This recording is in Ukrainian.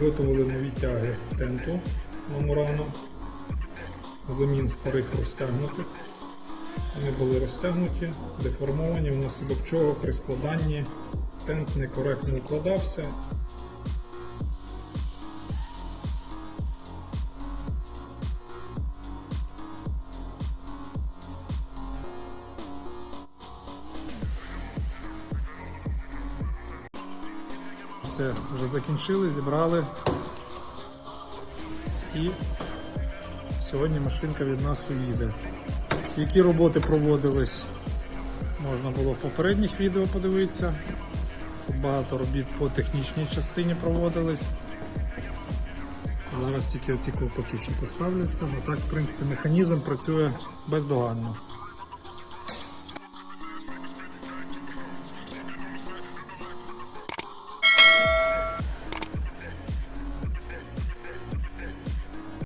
Виготовили нові тяги тенту на Мурано, замін старих розтягнутих. Вони були розтягнуті, деформовані, внаслідок чого при складанні тент некоректно укладався. Все, вже закінчили, зібрали. І сьогодні машинка від нас уїде. Які роботи проводились, можна було в попередніх відео подивитися. Багато робіт по технічній частині проводились. Зараз тільки оці ковпаки ще поставляться. А так, в принципі, механізм працює бездоганно.